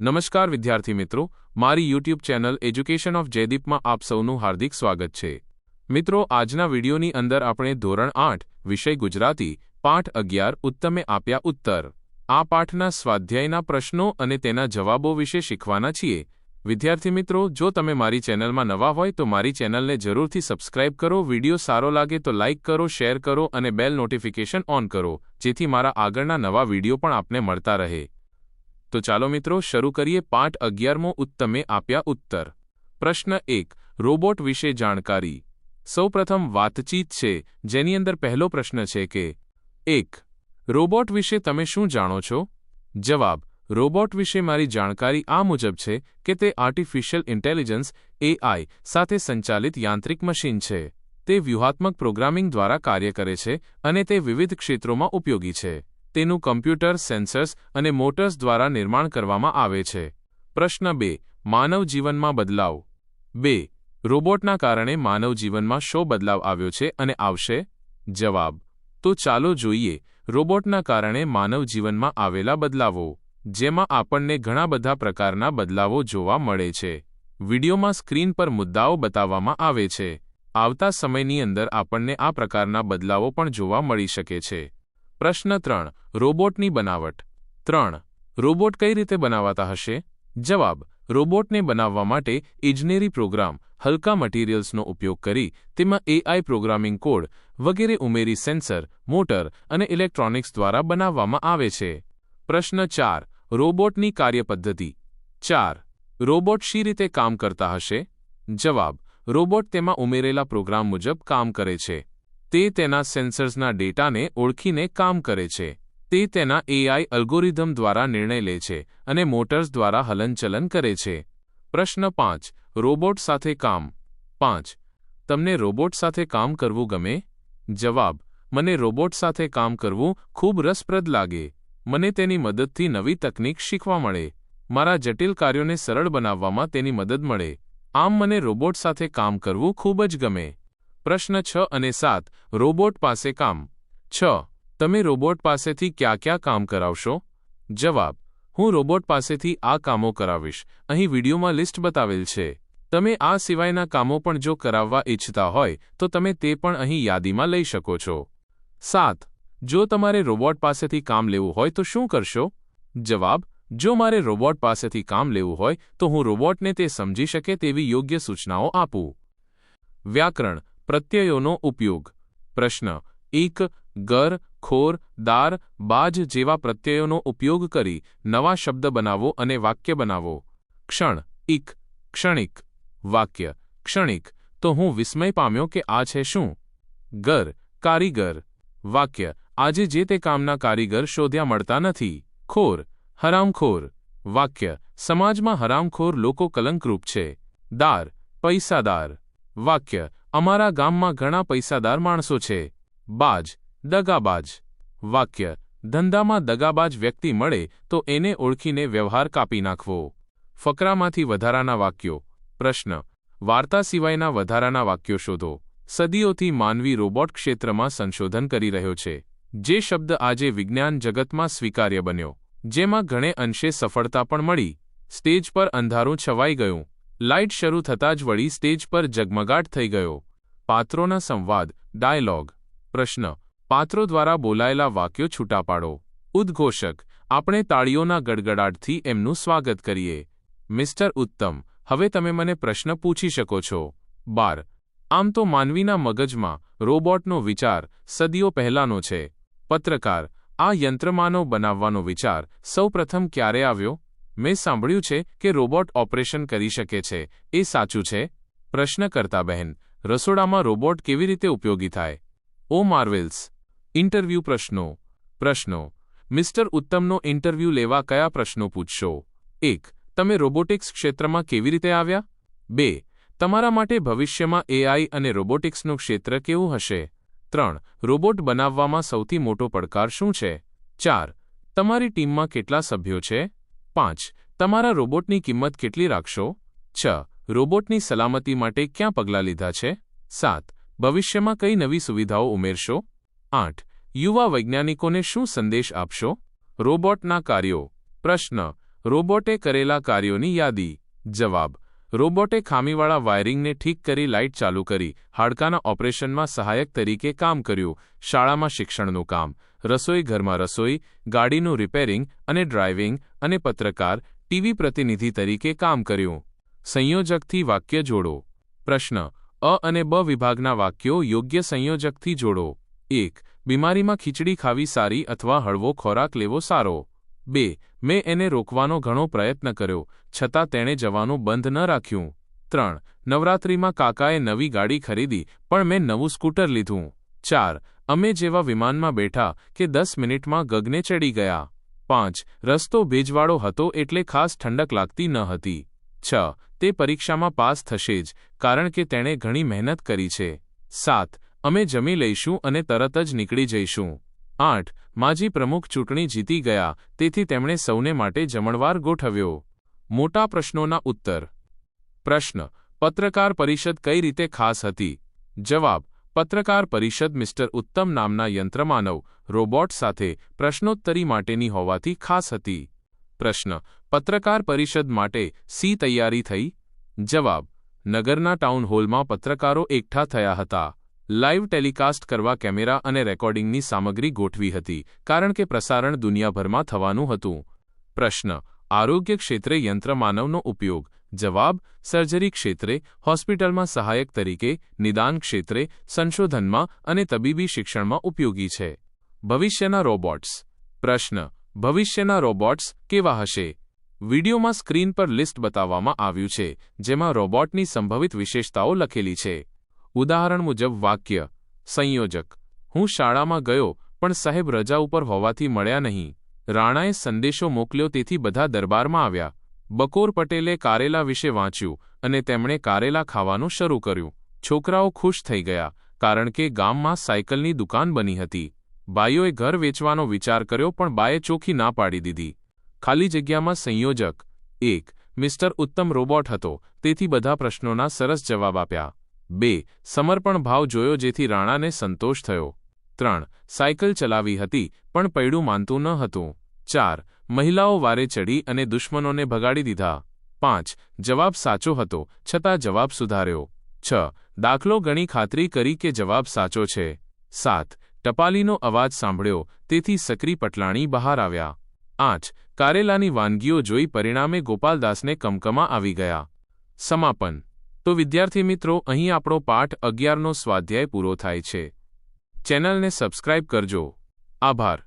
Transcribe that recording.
નમસ્કાર વિદ્યાર્થી મિત્રો, મારી યુટ્યુબ ચેનલ એજ્યુકેશન ઓફ જયદીપમાં આપ સૌનું હાર્દિક સ્વાગત છે. મિત્રો, આજના વિડીયોની અંદર આપણે ધોરણ આઠ, વિષય ગુજરાતી, પાઠ અગિયાર, ઉત્તમે આપ્યા ઉત્તર. આ પાઠના સ્વાધ્યાયના પ્રશ્નો અને તેના જવાબો વિશે શીખવાના છીએ. વિદ્યાર્થી મિત્રો, જો તમે મારી ચેનલમાં નવા હોય તો મારી ચેનલને જરૂરથી સબસ્ક્રાઇબ કરો, વીડિયો સારો લાગે તો લાઇક કરો, શેર કરો અને બેલ નોટિફિકેશન ઓન કરો, જેથી મારા આગળના નવા વીડિયો પણ આપને મળતા રહે. તો ચાલો મિત્રો શરૂ કરીએ પાઠ અગિયારમો ઉત્તમે આપ્યા ઉત્તર. પ્રશ્ન એક, રોબોટ વિશે જાણકારી. સૌપ્રથમ વાતચીત છે, જેની અંદર પહેલો પ્રશ્ન છે કે, એક, રોબોટ વિશે તમે શું જાણો છો? જવાબ, રોબોટ વિશે મારી જાણકારી આ મુજબ છે કે તે આર્ટિફિશિયલ ઇન્ટેલિજન્સ એઆઈ સાથે સંચાલિત યાંત્રિક મશીન છે. તે વ્યૂહાત્મક પ્રોગ્રામિંગ દ્વારા કાર્ય કરે છે અને તે વિવિધ ક્ષેત્રોમાં ઉપયોગી છે. તેનું કમ્પ્યુટર, સેન્સર્સ અને મોટર્સ દ્વારા નિર્માણ કરવામાં આવે છે. પ્રશ્ન બે, માનવ જીવનમાં બદલાવ. બે, રોબોટના કારણે માનવ જીવનમાં શો બદલાવ આવ્યો છે અને આવશે? જવાબ, તો ચાલો જોઈએ, રોબોટના કારણે માનવ જીવનમાં આવેલા બદલાવો, જેમાં આપણને ઘણા બધા પ્રકારના બદલાવો જોવા મળે છે. વિડીયોમાં સ્ક્રીન પર મુદ્દાઓ બતાવવામાં આવે છે. આવતા સમયની અંદર આપણને આ પ્રકારના બદલાવો પણ જોવા મળી શકે છે. પ્રશ્ન ત્રણ, રોબોટની બનાવટ. ત્રણ, રોબોટ કઈ રીતે બનાવાતા હશે? જવાબ, રોબોટને બનાવવા માટે ઇજનેરી પ્રોગ્રામ, હલકા મટીરિયલ્સનો ઉપયોગ કરી, તેમાં એઆઈ પ્રોગ્રામિંગ કોડ વગેરે ઉમેરી સેન્સર, મોટર અને ઇલેક્ટ્રોનિક્સ દ્વારા બનાવવામાં આવે છે. પ્રશ્ન ચાર, રોબોટની કાર્યપદ્ધતિ. ચાર, રોબોટ શી રીતે કામ કરતા હશે? જવાબ, રોબોટ તેમાં ઉમેરેલા પ્રોગ્રામ મુજબ કામ કરે છે. તે તેના સેન્સર્સના ડેટાને ઓળખીને કામ કરે છે. તે તેના એઆઈ અલ્ગોરિધમ દ્વારા નિર્ણય લે છે અને મોટર્સ દ્વારા હલનચલન કરે છે. પ્રશ્ન પાંચ, રોબોટ સાથે કામ. પાંચ, તમને રોબોટ સાથે કામ કરવું ગમે? જવાબ, મને રોબોટ સાથે કામ કરવું ખૂબ રસપ્રદ લાગે. મને તેની મદદથી નવી તકનીક શીખવા મળે. મારા જટિલ કાર્યોને સરળ બનાવવામાં તેની મદદ મળે. આમ મને રોબોટ સાથે કામ કરવું ખૂબ જ ગમે. પ્રશ્ન છ અને સાત, રોબોટ પાસે કામ. છ, તમે રોબોટ પાસેથી ક્યાં ક્યાં કામ કરાવશો? જવાબ, હું રોબોટ પાસેથી આ કામો કરાવીશ. અહીં વિડીયોમાં લિસ્ટ બતાવેલ છે. તમે આ સિવાયના કામો પણ જો કરાવવા ઇચ્છતા હોય, તો તમે તે પણ અહીં યાદીમાં લઈ શકો છો. સાત, જો તમારે રોબોટ પાસેથી કામ લેવું હોય તો શું કરશો? જવાબ, જો મારે રોબોટ પાસેથી કામ લેવું હોય, તો હું રોબોટને તે સમજી શકે તેવી યોગ્ય સૂચનાઓ આપું. વ્યાકરણ પ્રત્યયોનો ઉપયોગ. પ્રશ્ન. એક ગર ખોર, દાર, બાજ જેવા પ્રત્યયોનો ઉપયોગ કરી નવા શબ્દ બનાવો અને વાક્ય બનાવો. ક્ષણ. ઇક ક્ષણિક. વાક્ય. ક્ષણિક. તો હું વિસ્મય પામ્યો કે આ છે શું? ગર કારીગર. વાક્ય. આજે જે તે કામના કારીગર શોધ્યા મળતા નથી. ખોર. હરામખોર. વાક્ય. સમાજમાં હરામખોર લોકો કલંકરૂપ છે. દાર. પૈસાદાર. વાક્ય. અમારા ગામમાં ઘણા પૈસાદાર માણસો છે. બાજ, દગાબાજ. વાક્ય, ધંધામાં દગાબાજ વ્યક્તિ મળે તો એને ઓળખીને વ્યવહાર કાપી નાખવો. ફકરામાંથી વધારાના વાક્યો. પ્રશ્ન, વાર્તા સિવાયના વધારાના વાક્યો શોધો. સદીઓથી માનવી રોબોટ ક્ષેત્રમાં સંશોધન કરી રહ્યો છે. જે શબ્દ આજે વિજ્ઞાન જગતમાં સ્વીકાર્ય બન્યો. જેમાં ઘણે અંશે સફળતા પણ મળી. સ્ટેજ પર અંધારું છવાઈ ગયું. લાઇટ શરૂ થતાં જ વળી સ્ટેજ પર ઝગમગાટ થઈ ગયો. પાત્રોના સંવાદ, ડાયલોગ, પ્રશ્ન, પાત્રો દ્વારા બોલાયેલા વાક્યો છૂટા પાડો. ઉદ્ઘોષક, આપણે તાળીઓના ગડગડાટથી એમનું સ્વાગત કરીએ. મિસ્ટર ઉત્તમ, હવે તમે મને પ્રશ્ન પૂછી શકો છો. બાર. આમ તો માનવીના મગજમાં રોબોટનો વિચાર સદીઓ પહેલાનો છે. પત્રકાર, આ યંત્રમાનવ બનાવવાનો વિચાર સૌપ્રથમ ક્યારે આવ્યો? મેં સાંભળ્યું છે કે રોબોટ ઓપરેશન કરી શકે છે. એ સાચું છે? પ્રશ્ન કરતા બહેન, રસોડામાં રોબોટ કેવી રીતે ઉપયોગી થાય? ઓ માર્વેલ્સ, ઇન્ટરવ્યૂ પ્રશ્નો. પ્રશ્નો. મિસ્ટર ઉત્તમનો ઇન્ટરવ્યૂ લેવા કયા પ્રશ્નો પૂછશો? એક, તમે રોબોટિક્સ ક્ષેત્રમાં કેવી રીતે આવ્યા? બે, તમારા માટે ભવિષ્યમાં એઆઈ અને રોબોટિક્સનું ક્ષેત્ર કેવું હશે? ત્રણ, રોબોટ બનાવવામાં સૌથી મોટો પડકાર શું છે? ચાર, તમારી ટીમમાં કેટલા સભ્યો છે? પાંચ, તમારા રોબોટની કિંમત કેટલી રાખશો? છ, રોબોટની સલામતી માટે ક્યાં પગલાં લીધા છે? સાત, ભવિષ્યમાં કઈ નવી સુવિધાઓ ઉમેરશો? આઠ, યુવા વૈજ્ઞાનિકોને શું સંદેશ આપશો? રોબોટના કાર્યો. પ્રશ્ન, રોબોટે કરેલા કાર્યોની યાદી. જવાબ રોબોટે ખામીવાળા વાયરિંગને ઠીક કરી લાઇટ ચાલુ કરી, હાડકાના ઓપરેશનમાં સહાયક તરીકે કામ કર્યું, શાળામાં શિક્ષણનું કામ, રસોઈ ઘરમાં રસોઈ, ગાડીનું રિપેરિંગ અને ડ્રાઇવિંગ અને પત્રકાર, ટીવી પ્રતિનિધિ તરીકે કામ કર્યું. સંયોજકથી વાક્ય જોડો. પ્રશ્ન, અ અને બ વિભાગના વાક્યો યોગ્ય સંયોજકથી જોડો. એક, બીમારીમાં ખીચડી ખાવી સારી અથવા હળવો ખોરાક લેવો સારો. બે, મેં એને રોકવાનો ઘણો પ્રયત્ન કર્યો, છતાં તેણે જવાનું બંધ ન રાખ્યું. ત્રણ, નવરાત્રિમાં કાકાએ નવી ગાડી ખરીદી, પણ મેં નવું સ્કૂટર લીધું. ચાર, અમે જેવા વિમાનમાં બેઠા કે દસ મિનિટમાં ગગને ચડી ગયા. પાંચ, રસ્તો ભેજવાળો હતો એટલે ખાસ ઠંડક લાગતી ન હતી. છ, તે પરીક્ષામાં પાસ થશે જ, કારણ કે તેણે ઘણી મહેનત કરી છે. સાત, અમે જમી લઈશું અને તરત જ નીકળી જઈશું. આઠ, માજી પ્રમુખ ચૂંટણી જીતી ગયા, તેથી તેમણે સૌને માટે જમણવાર ગોઠવ્યો. મોટા પ્રશ્નોના ઉત્તર. પ્રશ્ન, પત્રકાર પરિષદ કઈ રીતે ખાસ હતી? જવાબ, પત્રકાર પરિષદ મિસ્ટર ઉત્તમ નામના યંત્રમાનવ, રોબોટ સાથે પ્રશ્નોત્તરી માટેની હોવાથી ખાસ હતી. પ્રશ્ન, પત્રકાર પરિષદ માટે સી તૈયારી થઈ? જવાબ, નગરના ટાઉન હોલમાં પત્રકારો એકઠા થયા હતા. લાઇવ ટેલિકાસ્ટ કરવા કેમેરા અને રેકોર્ડિંગની સામગ્રી ગોઠવી હતી, કારણ કે પ્રસારણ દુનિયાભરમાં થવાનું હતું. પ્રશ્ન, આરોગ્ય ક્ષેત્રે યંત્રમાનવનો ઉપયોગ? જવાબ, સર્જરી ક્ષેત્રે, હોસ્પિટલમાં સહાયક તરીકે, નિદાન ક્ષેત્રે, સંશોધનમાં અને તબીબી શિક્ષણમાં ઉપયોગી છે. ભવિષ્યના રોબોટ્સ? પ્રશ્ન, ભવિષ્યના રોબોટ્સ કેવા હશે? વિડીયોમાં સ્ક્રીન પર લિસ્ટ બતાવવામાં આવ્યું છે, જેમાં રોબોટની સંભવિત વિશેષતાઓ લખેલી છે. ઉદાહરણ મુજબ વાક્ય, સંયોજક, હું શાળામાં ગયો, પણ સાહેબ રજા ઉપર હોવાથી મળ્યા નહીં. રાણાએ સંદેશો મોકલ્યો તેથી બધા દરબારમાં આવ્યા. બકોર પટેલે કારેલા વિશે વાંચ્યું અને તેમણે કારેલા ખાવાનું શરૂ કર્યું. છોકરાઓ ખુશ થઈ ગયા, કારણ કે ગામમાં સાયકલની દુકાન બની હતી. બાઈઓએ ઘર વેચવાનો વિચાર કર્યો પણ બાએ ચોખ્ખી ના પાડી દીધી. ખાલી જગ્યામાં સંયોજક, એક, મિસ્ટર ઉત્તમ રોબોટ હતો, તેથી બધા પ્રશ્નોના સરસ જવાબ આપ્યા. બે, સમર્પણ ભાવ જોયો જેથી રાણાને સંતોષ થયો. ત્રણ, સાયકલ ચલાવી હતી, પણ પૈડું માનતું ન હતું. ચાર, મહિલાઓ વારે ચડી અને દુશ્મનોને ભગાડી દીધા. પાંચ, જવાબ સાચો હતો, છતાં જવાબ સુધાર્યો. છ, દાખલો ગણી ખાતરી કરી કે જવાબ સાચો છે. સાત, ટપાલીનો અવાજ સાંભળ્યો, તેથી સક્રી પટલાણી બહાર આવ્યા. આઠ, કારેલાની વાનગીઓ જોઈ પરિણામે ગોપાલદાસને કમકમા આવી ગયા. સમાપન. તો વિદ્યાર્થી મિત્રો, અહીં આપણો પાઠ અગિયારનો સ્વાધ્યાય પૂરો થાય છે. ચેનલને સબસ્ક્રાઇબ કરજો. આભાર.